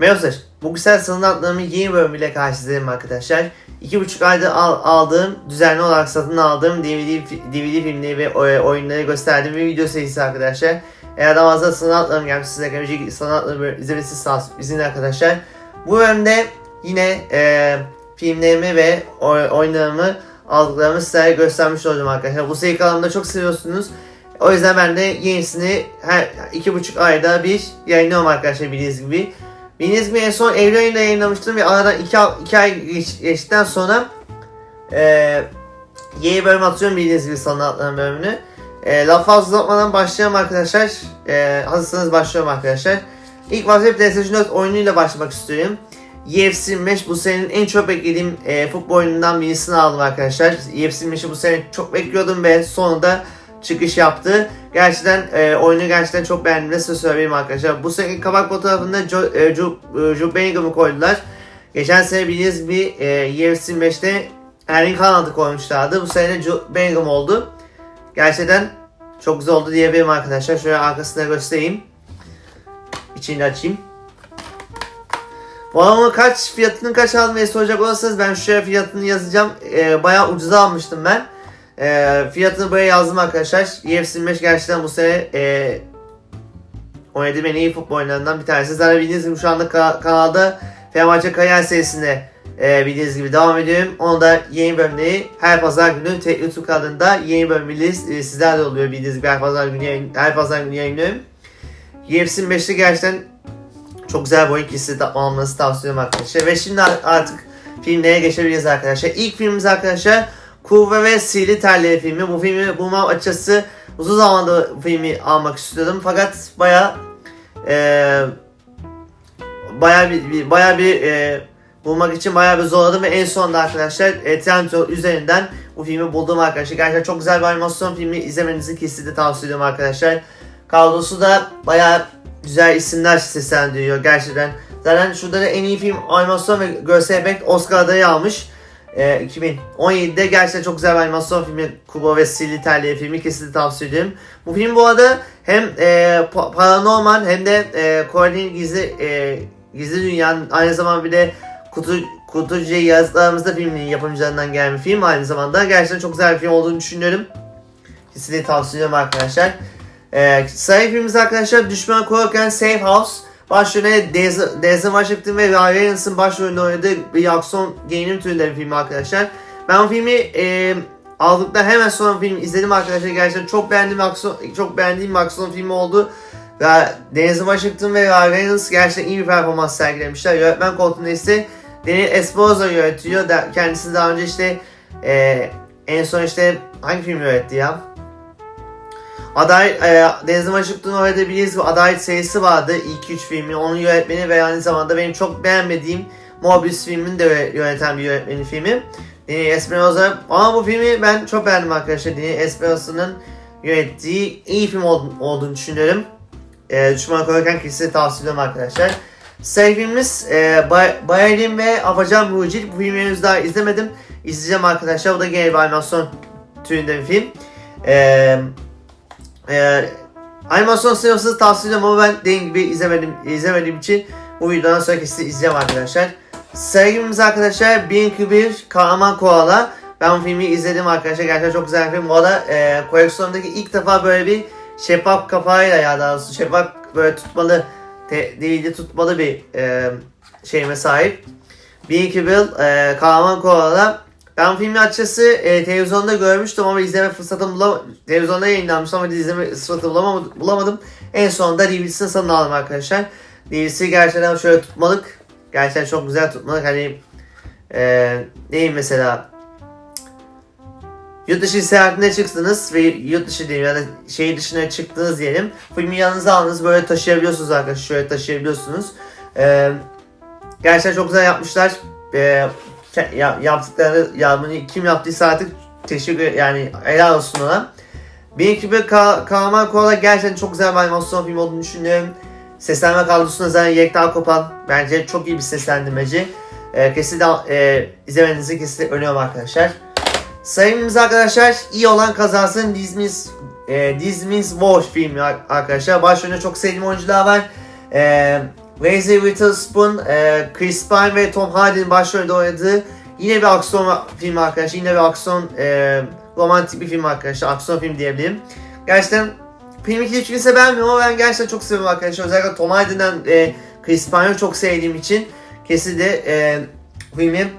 Merhabalar. Bu güzel sanatlarımın yeni bölümüyle karşınızdayım arkadaşlar. İki buçuk ayda al- aldığım, düzenli olarak satın aldığım DVD, DVD filmleri ve oy- oyunları gösterdiğim bir video serisi arkadaşlar. Eğer daha fazla sanatlarım gelmiş size gelecek sanatlarımı izlemesi izin arkadaşlar. Bu bölümde yine e, filmlerimi ve oy- oyunlarımı aldıklarımı sizlere göstermiş olacağım arkadaşlar. Bu seri kanalımda çok seviyorsunuz. O yüzden ben de yenisini her iki buçuk ayda bir yayınlıyorum arkadaşlar bildiğiniz gibi. Gibi en son Eylül ayında yayınlamıştım ve aradan 2 iki ay geç, geçtikten sonra eee yeni bölüm atıyorum gibi sanatların bölümünü. Eee laf fazla uzatmadan başlayalım arkadaşlar. Eee hazırsanız başlıyorum arkadaşlar. İlk başta PlayStation 4 oyunuyla başlamak istiyorum. UFC 25 bu senenin en çok beklediğim e, futbol oyunundan birisini aldım arkadaşlar. UFC 25'i bu sene çok bekliyordum ve sonunda çıkış yaptı. Gerçekten e, oyunu gerçekten çok beğendim. Nasıl söyleyeyim arkadaşlar. Bu sene kabak fotoğrafında Joe, e, Joe, e, Joe Bellingham'ı koydular. Geçen sene bildiğiniz bir e, UFC 25'te Erling Haaland'ı koymuşlardı. Bu sene Joe Bellingham oldu. Gerçekten çok güzel oldu diyebilirim arkadaşlar. Şöyle arkasına göstereyim. İçini açayım. Bu adamın kaç fiyatının kaç almayı soracak olursanız ben şuraya fiyatını yazacağım. Ee, bayağı ucuza almıştım ben. Ee, fiyatını buraya yazdım arkadaşlar. UFC 25 gerçekten bu sene e, oynadığım en iyi futbol oyunlarından bir tanesi. Zaten bildiğiniz gibi şu anda ka- kanalda Fenerbahçe Kariyer serisine e, bildiğiniz gibi devam ediyorum. Onu da yeni bölümleri her pazar günü te- YouTube kanalında yeni bölümleri e, sizlerle oluyor bildiğiniz gibi her pazar günü yayın, her pazar günü yayınlıyorum. UFC 25'te gerçekten çok güzel bir oyun de almanızı tavsiye ediyorum arkadaşlar. Ve şimdi artık filmlere geçebiliriz arkadaşlar. İlk filmimiz arkadaşlar Kurve ve Sihirli Telleri filmi. Bu filmi bulmam açıkçası uzun zamandır bu filmi almak istiyordum. Fakat baya e, baya bir, bir baya bir e, bulmak için baya bir zorladım ve en sonunda arkadaşlar e, üzerinden bu filmi buldum arkadaşlar. Gerçekten çok güzel bir animasyon filmi izlemenizi kesinlikle tavsiye ediyorum arkadaşlar. Kadrosu da baya güzel isimler seslendiriyor gerçekten. Zaten şurada da en iyi film animasyon ve görsel efekt Oscar adayı almış. Ee, 2017'de gerçekten çok güzel bir animasyon filmi Kubo ve Sihirli Telleri filmi kesinlikle tavsiye ederim. Bu film bu arada hem e, pa- paranormal hem de e, Kore'nin gizli e, gizli dünyanın aynı zamanda bir de kutu kutucu yazılarımızda filmin yapımcılarından gelen bir film aynı zamanda gerçekten çok güzel bir film olduğunu düşünüyorum. Kesinlikle tavsiye ediyorum arkadaşlar. Ee, sayı filmimiz arkadaşlar Düşman Korurken Safe House Başrolüne Denzel Washington ve Ryan Reynolds'ın başrolünde oynadığı bir aksiyon gerilim türünde bir film arkadaşlar. Ben bu filmi e, aldıktan hemen sonra film izledim arkadaşlar. Gerçekten çok beğendiğim aksiyon, çok beğendiğim aksiyon filmi oldu. Ve Denzel Washington ve Ryan Reynolds gerçekten iyi bir performans sergilemişler. Yönetmen koltuğunda ise Daniel Esposito yönetiyor. Kendisi daha önce işte e, en son işte hangi film yönetti ya? Aday e, Denzel Washington oynadığı bildiğiniz gibi Adalet serisi vardı. İlk üç filmi. Onun yönetmeni ve aynı zamanda benim çok beğenmediğim Mobius filmini de yöneten bir yönetmenin filmi. Dini Espinosa. Ama bu filmi ben çok beğendim arkadaşlar. Dini Espinosa'nın yönettiği iyi film ol- olduğunu düşünüyorum. E, Düşman Korurken kesinlikle tavsiye ediyorum arkadaşlar. Sayı filmimiz e, Bay- Bayarin ve Afacan Mucit. Bu filmi henüz daha izlemedim. İzleyeceğim arkadaşlar. Bu da gene bir animasyon türünde bir film. Eee ee, animasyon sinemasını tavsiye ediyorum ama ben dediğim gibi izlemedim, izlemediğim için bu videodan sonra kesin izleyeceğim arkadaşlar. Sevgimiz arkadaşlar Blink bir Kahraman Koala. Ben bu filmi izledim arkadaşlar. Gerçekten çok güzel bir film. Bu arada e, koleksiyondaki ilk defa böyle bir şeffaf kafayla ya daha doğrusu şeffaf böyle tutmalı te, DVD tutmalı bir e, şeyime sahip. Bir e, Kahraman Koala. Ben filmi açıkçası e, televizyonda görmüştüm ama izleme fırsatım bulamadım. Televizyonda yayınlanmış ama izleme fırsatı bulamadım. En sonunda DVD'sini satın aldım arkadaşlar. DVD'si gerçekten şöyle tutmalık. Gerçekten çok güzel tutmalık. Hani e, neyim mesela Yurt dışı seyahatine çıktınız ve yurt dışı diyeyim ya da şehir dışına çıktınız diyelim. Filmi yanınıza aldınız böyle taşıyabiliyorsunuz arkadaşlar. Şöyle taşıyabiliyorsunuz. Ee, gerçekten çok güzel yapmışlar. Ke- ya, yaptıkları ya bunu kim yaptıysa artık teşekkür yani helal olsun ona. Bir gibi Ka- Kahraman gerçekten çok güzel bir animasyon film olduğunu düşünüyorum. Seslenme kadrosunda zaten Yekta Kopan bence çok iyi bir seslendirmeci. Ee, kesinlikle e, izlemenizi kesinlikle öneriyorum arkadaşlar. Sayımız arkadaşlar iyi olan kazansın Disney's e, Disney's War filmi ar- arkadaşlar. Başrolünde çok sevdiğim oyuncular var. E, Reese Witherspoon, e, Chris Pine ve Tom Hardy'nin başrolde oynadığı yine bir aksiyon filmi arkadaşlar. Yine bir aksiyon e, romantik bir film arkadaşlar. Aksiyon film diyebilirim. Gerçekten film hiç kimse beğenmiyor ama ben gerçekten çok seviyorum arkadaşlar. Özellikle Tom Hardy'den e, Chris Pine'ı çok sevdiğim için kesinlikle e, filmi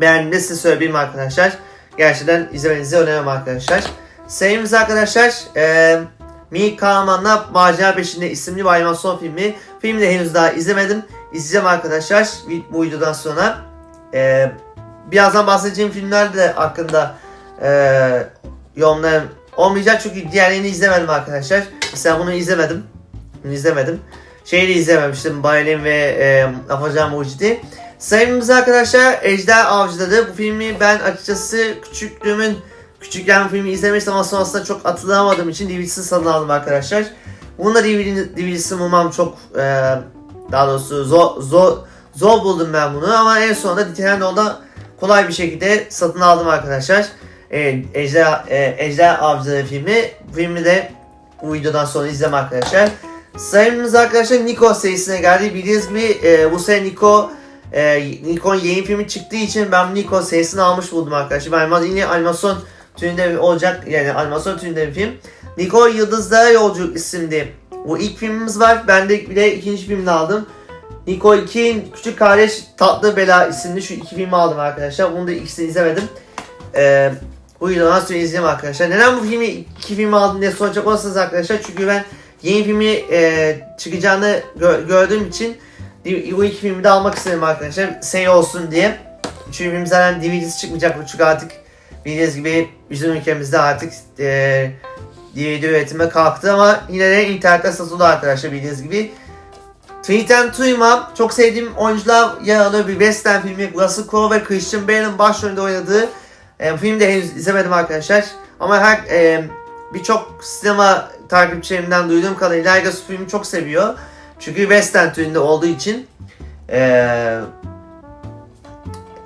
beğendiğimde size söyleyeyim arkadaşlar. Gerçekten izlemenizi öneririm arkadaşlar. Sayımız arkadaşlar e, Mi Kahraman'la Macera Peşinde isimli bir animasyon filmi. Filmi de henüz daha izlemedim. İzleyeceğim arkadaşlar bu videodan sonra. E, birazdan bahsedeceğim filmler de hakkında e, yorumlarım olmayacak çünkü diğerlerini izlemedim arkadaşlar. Mesela bunu izlemedim. Bunu izlemedim. Şeyi de izlememiştim. Baylin ve e, Afacan Mucidi. Sayımız arkadaşlar Ejder Avcıları. Bu filmi ben açıkçası küçüklüğümün küçükken filmi izlemiştim ama sonrasında çok hatırlamadığım için DVD'sini satın aldım arkadaşlar. Bunun da DVD, DVD'sini bulmam çok e, daha doğrusu zor, zor, zor buldum ben bunu ama en sonunda Nintendo'da kolay bir şekilde satın aldım arkadaşlar. E, Ejder, e, Ejder Avcıları filmi. Filmi de bu videodan sonra izlem arkadaşlar. Sayımız arkadaşlar Nico serisine geldi. Bildiğiniz gibi e, bu sene Nico e, Nikon'un yeni filmi çıktığı için ben Nico serisini almış buldum arkadaşlar. Ben yine animasyon türünde olacak yani animasyon türünde bir film. Nico Yıldızlara Yolculuk isimli bu ilk filmimiz var. Ben de bir de ikinci filmini aldım. Nico 2'nin Küçük Kardeş Tatlı Bela isimli şu iki filmi aldım arkadaşlar. Bunu da ikisini izlemedim. Ee, videodan sonra izleyeyim arkadaşlar. Neden bu filmi iki filmi aldım diye soracak olursanız arkadaşlar. Çünkü ben yeni filmi e, çıkacağını gö- gördüğüm için bu iki filmi de almak istedim arkadaşlar. Sey olsun diye. Çünkü film zaten DVD'si çıkmayacak. Çünkü artık bildiğiniz gibi bizim ülkemizde artık e, DVD üretime kalktı ama yine de internette satılıyor arkadaşlar bildiğiniz gibi. Tweeten Tuyma çok sevdiğim oyuncular yer alıyor bir western filmi. Russell Crowe ve Christian Bale'ın başrolünde oynadığı e, filmi de henüz izlemedim arkadaşlar. Ama her e, birçok sinema takipçilerimden duyduğum kadarıyla herkes filmi çok seviyor. Çünkü western türünde olduğu için e,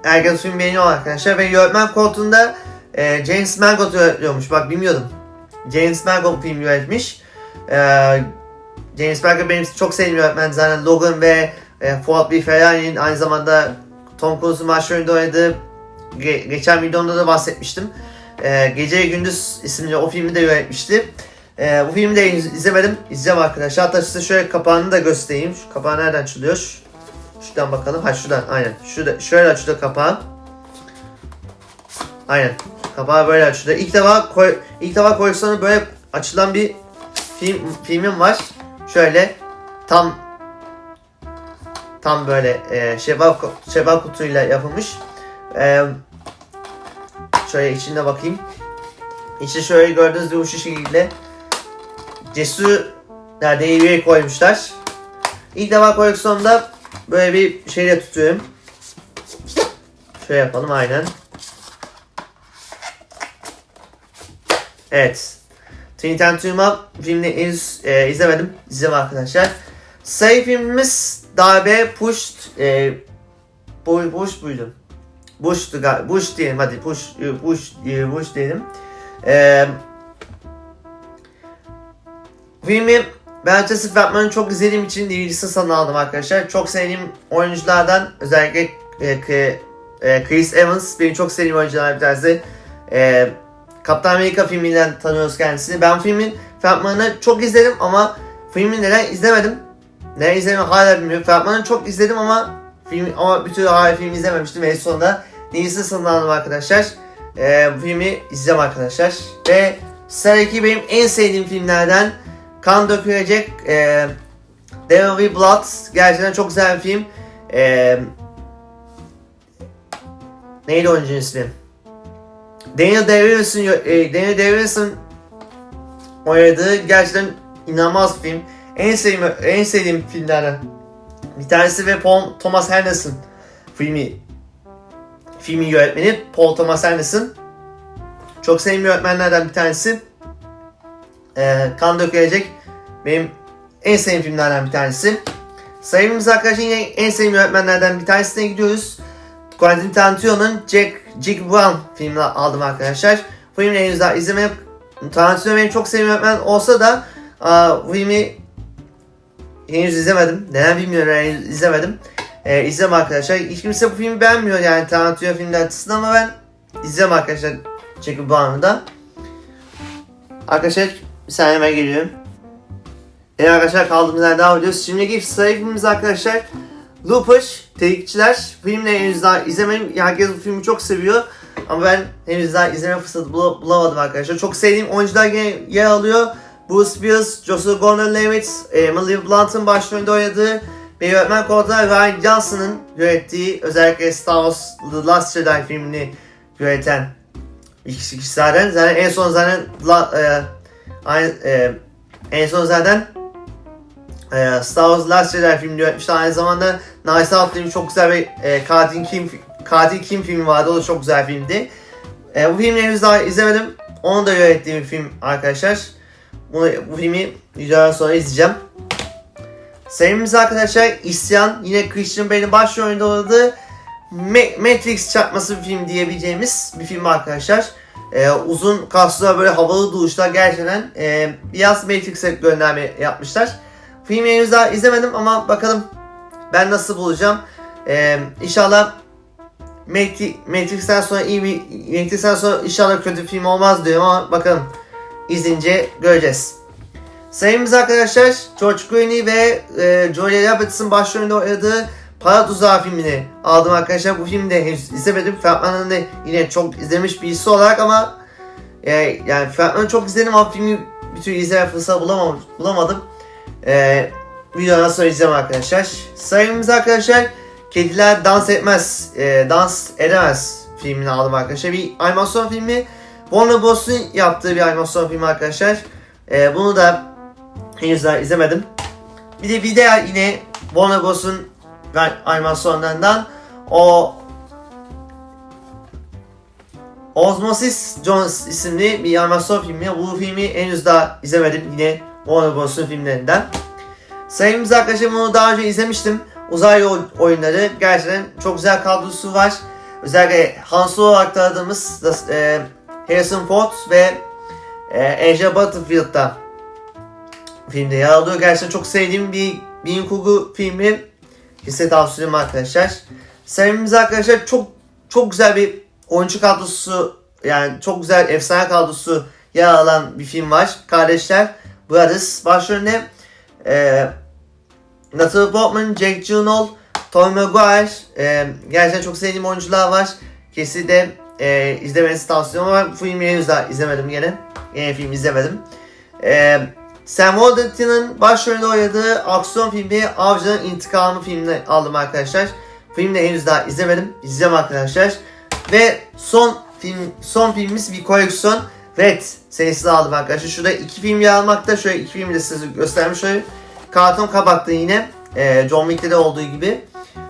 herkes filmi beğeniyor arkadaşlar. Ve yönetmen koltuğunda e, James Mangold yönetiyormuş. Bak bilmiyordum. James Mangold film yönetmiş. E, James Mangold benim çok sevdiğim yönetmen zaten Logan ve e, Ford V. Ferrari'nin aynı zamanda Tom Cruise'un başrolünde oynadığı ge- geçen videomda da bahsetmiştim. E, Gece Gündüz isimli o filmi de yönetmişti. E, bu filmi de izlemedim. İzleyeceğim arkadaşlar. Hatta size şöyle kapağını da göstereyim. Şu kapağı nereden açılıyor? Şu- Şuradan bakalım. Ha şuradan aynen. Şurada, şöyle açılıyor kapağı. Aynen. Kapağı böyle açılıyor. İlk defa koy, ilk defa koleksiyonu böyle açılan bir film filmim var. Şöyle tam tam böyle e, şeffaf şeffaf kutuyla yapılmış. E, şöyle içine bakayım. İçi şöyle gördüğünüz gibi şu şekilde cesur neredeyse koymuşlar. İlk defa koleksiyonda böyle bir şeyle tutuyorum. Şöyle yapalım aynen. Evet. Trinity Tuyma filmini henüz e, izlemedim. İzlem arkadaşlar. Sayı filmimiz Darbe Pushed e, bu, Bush buydu. Bush'tu galiba. Bush diyelim hadi. Push, e, Bush, e, Bush diyelim. E, filmi ben açıkçası Batman'ı çok izlediğim için DVD'sini satın aldım arkadaşlar. Çok sevdiğim oyunculardan özellikle e, e, Chris Evans benim çok sevdiğim oyunculardan bir tanesi. E, Kaptan Amerika filminden tanıyoruz kendisini. Ben filmin fragmanını çok izledim ama filmi neden izlemedim? Neden izlemedim hala bilmiyorum. Fragmanını çok izledim ama film ama bir türlü hala filmi izlememiştim ve sonunda satın aldım arkadaşlar. E, bu filmi izleyeceğim arkadaşlar. Ve sıradaki benim en sevdiğim filmlerden kan dökülecek e, Devil We Blood gerçekten çok güzel bir film. E, neydi oyuncunun ismi? Daniel Day-Lewis'ın e, Daniel Day-Lewis'ın oynadığı gerçekten inanılmaz film. En sevdiğim en sevdiğim filmlerden bir tanesi ve Paul Thomas Anderson filmi filmin yönetmeni Paul Thomas Anderson. Çok sevdiğim yönetmenlerden bir tanesi. Ee, kan dökülecek benim en sevdiğim filmlerden bir tanesi. Sayımız arkadaşlar en sevdiğim yönetmenlerden bir tanesine gidiyoruz. Quentin Tarantino'nun Jack, Jack Brown filmini aldım arkadaşlar. Bu filmi henüz daha izlemedim. Tarantino benim çok sevdiğim yönetmen olsa da bu filmi henüz izlemedim. Neden bilmiyorum henüz izlemedim. Ee, izlem arkadaşlar. Hiç kimse bu filmi beğenmiyor yani Tarantino filmler açısından ama ben izlem arkadaşlar. Çekip bu anında. Arkadaşlar bir saniye hemen geliyorum. Evet arkadaşlar kaldığımız yerden devam ediyoruz. Şimdiki sayı filmimiz arkadaşlar Lupus, Tehditçiler. Filmle henüz daha izlemedim. Herkes bu filmi çok seviyor. Ama ben henüz daha izleme fırsatı bula- bulamadım arkadaşlar. Çok sevdiğim oyuncular gene yer alıyor. Bruce Willis, Joseph Gordon-Levitt, Emily Blunt'ın başrolünde oynadığı bir yönetmen koltuğunda Ryan Johnson'ın yönettiği özellikle Star Wars The Last Jedi filmini yöneten kişi kişi zaten. Zaten en son zaten La, e, aynı, e, en son zaten e, Star Wars Last Jedi filmini yönetmişti. Aynı zamanda Nice Out diye bir çok güzel bir e, Katil Kim Katil Kim filmi vardı. O da çok güzel filmdi. E, bu filmi henüz daha izlemedim. Onu da yönettiğim bir film arkadaşlar. Bunu, bu filmi videodan sonra izleyeceğim. Sevimimiz arkadaşlar İsyan. Yine Christian Bale'in başrolünde oynadığı Ma- Matrix çarpması bir film diyebileceğimiz bir film arkadaşlar. Ee, uzun kaslı böyle havalı duruşlar gerçekten e, biraz Matrix'e gönderme yapmışlar. Filmi henüz daha izlemedim ama bakalım ben nasıl bulacağım. Ee, inşallah Matri- Matrix'ten sonra iyi bir Matrix'ten sonra inşallah kötü bir film olmaz diyorum ama bakalım izleyince göreceğiz. Sayımız arkadaşlar George Clooney ve e, Julia Roberts'ın başrolünde oynadığı Para Tuzağı filmini aldım arkadaşlar. Bu filmi de henüz izlemedim. Fragmanını da yine çok izlemiş birisi olarak ama e, yani fragmanı çok izledim ama filmi bir türlü izleme fırsatı bulamadım. bulamadım. E, videodan sonra izleyeceğim arkadaşlar. Sayımız arkadaşlar Kediler Dans Etmez, e, Dans Edemez filmini aldım arkadaşlar. Bir animasyon filmi. Warner Bros'un yaptığı bir animasyon filmi arkadaşlar. E, bunu da henüz daha izlemedim. Bir de bir de yine Warner Bros'un animasyonlarından o Osmosis Jones isimli bir animasyon filmi. Bu filmi henüz daha izlemedim yine Warner Bros'un filmlerinden. Sayımız arkadaşlar bunu daha önce izlemiştim. Uzay oy- oyunları gerçekten çok güzel kadrosu var. Özellikle Han Solo olarak tanıdığımız e, Harrison Ford ve e, Angela Butterfield'da filmde yer alıyor. Gerçekten çok sevdiğim bir bilim kurgu filmi. Hisse tavsiyem arkadaşlar. Sevimimiz arkadaşlar çok çok güzel bir oyuncu kadrosu yani çok güzel efsane kadrosu yer alan bir film var. Kardeşler Brothers başrolünde e, Natalie Portman, Jake Gyllenhaal, Tom Maguire e, gerçekten çok sevdiğim oyuncular var. Kesinlikle e, izlemenizi tavsiye ederim ama filmi henüz daha izlemedim gene. Yine film izlemedim. E, Sam Worthington'ın başrolünde oynadığı aksiyon filmi Avcı'nın İntikamı filmini aldım arkadaşlar. Filmi de henüz daha izlemedim. İzleyeceğim arkadaşlar. Ve son film son filmimiz bir koleksiyon Red serisini aldım arkadaşlar. Şurada iki film yer almakta. Şöyle iki filmi de size göstermiş şöyle. Karton kabakta yine e, John Wick'te de olduğu gibi.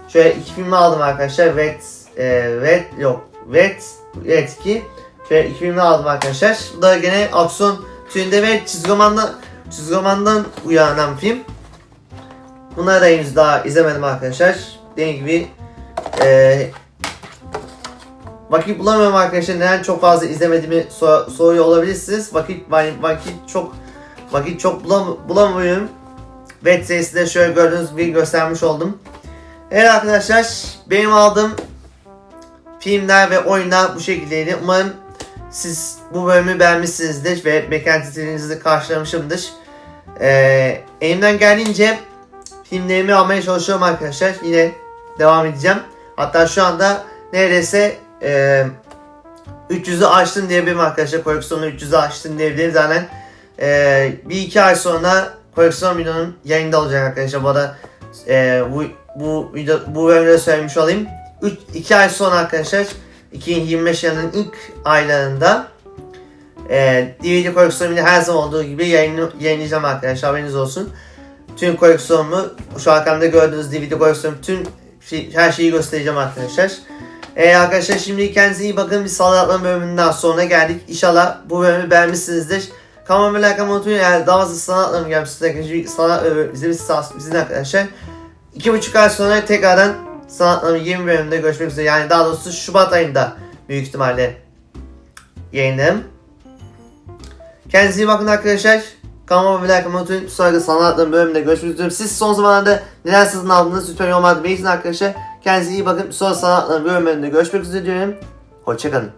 Şöyle iki filmi aldım arkadaşlar. Red, e, Red yok. Red, Red 2. Şöyle iki filmi aldım arkadaşlar. Bu da gene aksiyon türünde ve çizgi romandan, çizgi romandan bir film. Bunları da henüz daha izlemedim arkadaşlar. Dediğim gibi e, vakit bulamıyorum arkadaşlar. Neden çok fazla izlemediğimi sor- soruyor olabilirsiniz. Vakit vakit çok vakit çok bulam bulamıyorum. Web serisinde şöyle gördüğünüz gibi göstermiş oldum. Evet arkadaşlar benim aldığım filmler ve oyunlar bu şekildeydi. Umarım siz bu bölümü beğenmişsinizdir ve beklentilerinizi karşılamışımdır. Ee, elimden geldiğince filmlerimi almaya çalışıyorum arkadaşlar. Yine devam edeceğim. Hatta şu anda neredeyse e, 300'ü aştım diyebilirim arkadaşlar. Koleksiyonu 300'ü aştım diyebilirim. Zaten e, bir iki ay sonra koleksiyon videonun yayında olacak arkadaşlar. Bu arada e, bu bu video bu bölümde söylemiş olayım. 3 2 ay sonra arkadaşlar 2025 yılının ilk aylarında e, DVD koleksiyonunu her zaman olduğu gibi yayın, yayınlayacağım arkadaşlar haberiniz olsun. Tüm koleksiyonumu şu arkamda gördüğünüz DVD koleksiyonu tüm şey- her şeyi göstereceğim arkadaşlar. Ee, arkadaşlar şimdi kendinize iyi bakın. Bir salatma bölümünden sonra geldik. İnşallah bu bölümü beğenmişsinizdir. Kanalıma like atmayı. Eğer daha fazla sanatlarım gelmişsiniz arkadaşlar. Sanat bölümümüzde biz sizin arkadaşlar. 2,5 ay sonra tekrardan sanatlarım 20 bölümünde görüşmek üzere. Yani daha doğrusu Şubat ayında büyük ihtimalle yayınlarım. Kendinize iyi bakın arkadaşlar. Kanalıma abone olmayı unutmayın. Sonraki sanatlarım bölümünde görüşmek üzere. Siz son zamanlarda neler sizin aldınız lütfen yorumlarda belirtin arkadaşlar. Kendinize iyi bakın. Son sanatlar bölümlerinde görüşmek üzere diyorum. Hoşçakalın.